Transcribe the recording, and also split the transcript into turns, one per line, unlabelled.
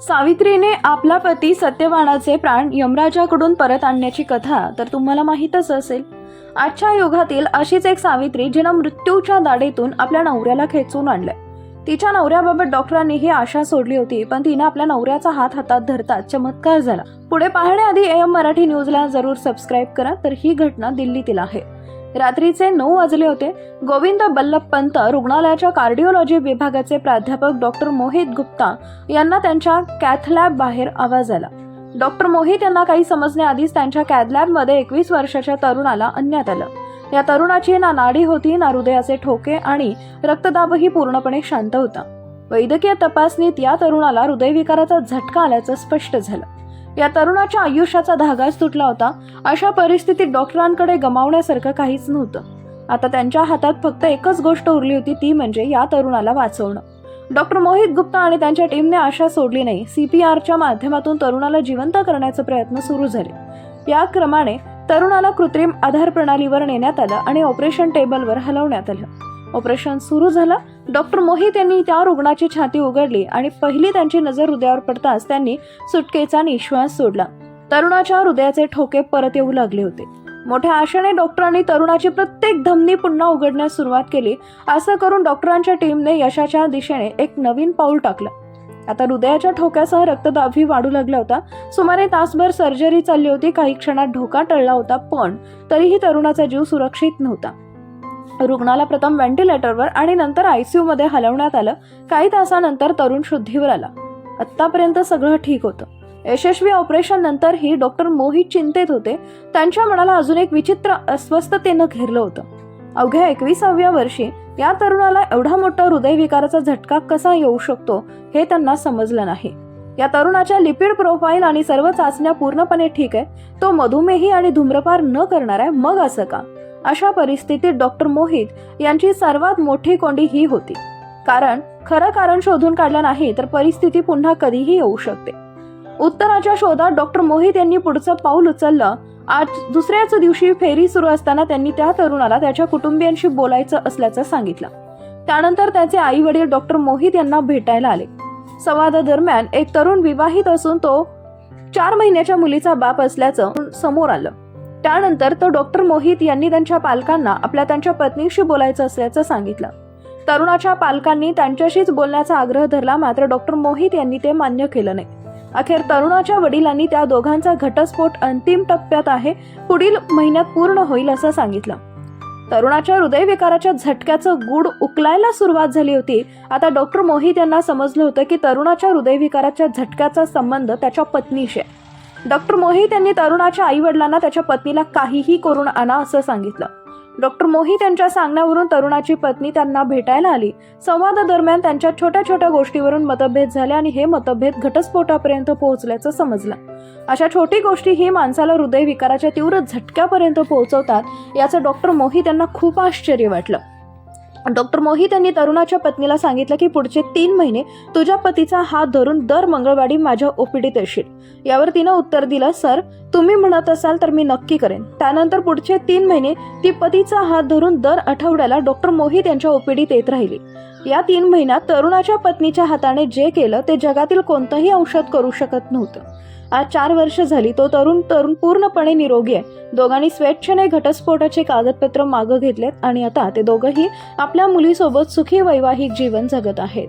सावित्रीने आपला पती सत्यवानाचे प्राण यमराजाकडून परत आणण्याची कथा तर तुम्हाला माहीतच असेल. आजच्या युगातील अशीच एक सावित्री जिनं मृत्यूच्या दाढेतून आपल्या नवऱ्याला खेचून आणलंय. तिच्या नवऱ्याबाबत डॉक्टरांनी ही आशा सोडली होती पण तिनं आपल्या नवऱ्याचा हात हातात धरतात चमत्कार झाला. पुढे पाहण्याआधी एम मराठी न्यूजला जरूर सबस्क्राईब करा तर ही घटना दिल्लीतील आहे. रात्रीचे नऊ वाजले होते. गोविंद बल्लभ पंत रुग्णालयाच्या कार्डिओलॉजी विभागाचे प्राध्यापक डॉक्टर मोहित गुप्ता यांना त्यांच्या कॅथलॅब बाहेर आवाज आला. डॉक्टर मोहित यांना काही समजण्याआधीच त्यांच्या कॅथलॅबमध्ये एकवीस वर्षाच्या तरुणाला आणण्यात आलं. या तरुणाची ना नाडी होती ना हृदयाचे ठोके आणि रक्तदाबही पूर्णपणे शांत होता. वैद्यकीय तपासणीत या तरुणाला हृदयविकाराचा झटका आल्याचं स्पष्ट झालं. या तरुणाच्या आयुष्याचा धागाच तुटला होता. अशा परिस्थितीत डॉक्टरांकडे गमावण्यासारखं काहीच नव्हतं. आता त्यांच्या हातात फक्त एकच गोष्ट उरली होती ती म्हणजे या तरुणाला वाचवणं. डॉक्टर मोहित गुप्ता आणि त्यांच्या टीमने आशा सोडली नाही. सी पी आरच्या माध्यमातून तरुणाला जिवंत करण्याचे प्रयत्न सुरू झाले. या क्रमाने तरुणाला कृत्रिम आधार प्रणालीवर नेण्यात आलं आणि ऑपरेशन टेबलवर हलवण्यात आलं. ऑपरेशन सुरू झालं डॉक्टर मोहित यांनी त्या रुग्णाची छाती उघडली आणि पहिली त्यांची नजर हृदयावर पडताच त्यांनी सुटकेचा निश्वास सोडला. तरुणाच्या हृदयाचे ठोके परत येऊ लागले होते. मोठ्या आशेने डॉक्टरांनी तरुणाची प्रत्येक धमनी पुन्हा उघडण्यास सुरुवात केली. असं करून डॉक्टरांच्या टीमने यशाच्या दिशेने एक नवीन पाऊल टाकलं. आता हृदयाच्या ठोक्यासह रक्तदाबही वाढू लागला होता. सुमारे तासभर सर्जरी चालली होती. काही क्षणात धोका टळला होता पण तरीही तरुणाचा जीव सुरक्षित नव्हता. रुग्णाला प्रथम व्हेंटिलेटरवर आणि नंतर आयसीयू मध्ये हलवण्यात आलं. काही तासानंतर तरुण शुद्धीवर आला. आत्तापर्यंत सगळं ठीक होतं. यशस्वी ऑपरेशन नंतरही डॉक्टर मोहित चिंतेत होते. त्यांच्या मनाला अजून एक विचित्र अस्वस्थतेनं घेरलं होतं. अवघ्या एकविसाव्या वर्षी या तरुणाला एवढा मोठा हृदयविकाराचा झटका कसा येऊ शकतो हे त्यांना समजलं नाही. या तरुणाच्या लिपिड प्रोफाईल आणि सर्व चाचण्या पूर्णपणे ठीक आहे. तो मधुमेही आणि धूम्रपान न करणार आहे. मग असं का? अशा परिस्थितीत डॉक्टर मोहित यांची सर्वात मोठी कोंडी ही होती. कारण खरं कारण शोधून काढलं नाही तर परिस्थिती पुन्हा कधीही येऊ शकते. उत्तराच्या शोधात डॉक्टर मोहित यांनी पुढचं पाऊल उचललं. आज दुसऱ्याच दिवशी फेरी सुरू असताना त्यांनी त्या तरुणाला त्याच्या कुटुंबियांशी बोलायचं असल्याचं सांगितलं. त्यानंतर त्याचे आई वडील डॉक्टर मोहित यांना भेटायला आले. संवादादरम्यान एक तरुण विवाहित असून तो चार महिन्याच्या मुलीचा बाप असल्याचं समोर आलं. त्यानंतर तो डॉक्टर मोहित यांनी त्यांच्या पालकांना आपल्या त्यांच्या पत्नीशी बोलायचं असल्याचं सांगितलं. तरुणाच्या पालकांनी त्यांच्याशीच बोलण्याचा आग्रह धरला मात्र डॉक्टर मोहित यांनी ते मान्य केलं नाही. अखेर तरुणाच्या वडिलांनी त्या दोघांचा घटस्फोट अंतिम टप्प्यात आहे पुढील महिन्यात पूर्ण होईल असं सांगितलं. तरुणाच्या हृदयविकाराच्या झटक्याचं गूढ उकलायला सुरुवात झाली होती. आता डॉक्टर मोहित यांना समजलं होतं की तरुणाच्या हृदयविकाराच्या झटक्याचा संबंध त्याच्या पत्नीशी आहे. डॉक्टर मोहित यांनी तरुणाच्या आई वडिलांना त्याच्या पत्नीला काहीही करून आणा असं सांगितलं. डॉक्टर मोहित यांच्या सांगण्यावरून तरुणाची पत्नी त्यांना भेटायला आली. संवादादरम्यान त्यांच्या छोट्या छोट्या गोष्टीवरून मतभेद झाले आणि हे मतभेद घटस्फोटापर्यंत पोहोचल्याचं समजलं. अशा छोटी गोष्टी ही माणसाला हृदयविकाराच्या तीव्र झटक्यापर्यंत पोहोचवतात याचं डॉक्टर मोहित यांना खूप आश्चर्य वाटलं. डॉक्टर मोहित यांनी तरुणाच्या पत्नीला सांगितलं की पुढचे तीन महिने तुझ्या पतीचा हात धरून दर मंगळवारी माझ्या ओपीडीत येशील. यावर तिनं उत्तर दिलं सर तुम्ही म्हणत असाल तर मी नक्की करेन. त्यानंतर पुढचे तीन महिने ती पतीचा हात धरून दर आठवड्याला डॉक्टर मोहित यांच्या ओपीडीत येत राहिली. या तीन महिन्यात तरुणाच्या पत्नीच्या हाताने जे केलं ते जगातील कोणतंही औषध करू शकत नव्हतं. आज चार वर्ष झाली तो तरुण तरुण पूर्णपणे निरोगी आहे. दोघांनी स्वेच्छेने घटस्फोटाचे कागदपत्र मागं घेतलेत आणि आता ते दोघंही आपल्या मुलीसोबत सुखी वैवाहिक जीवन जगत आहेत.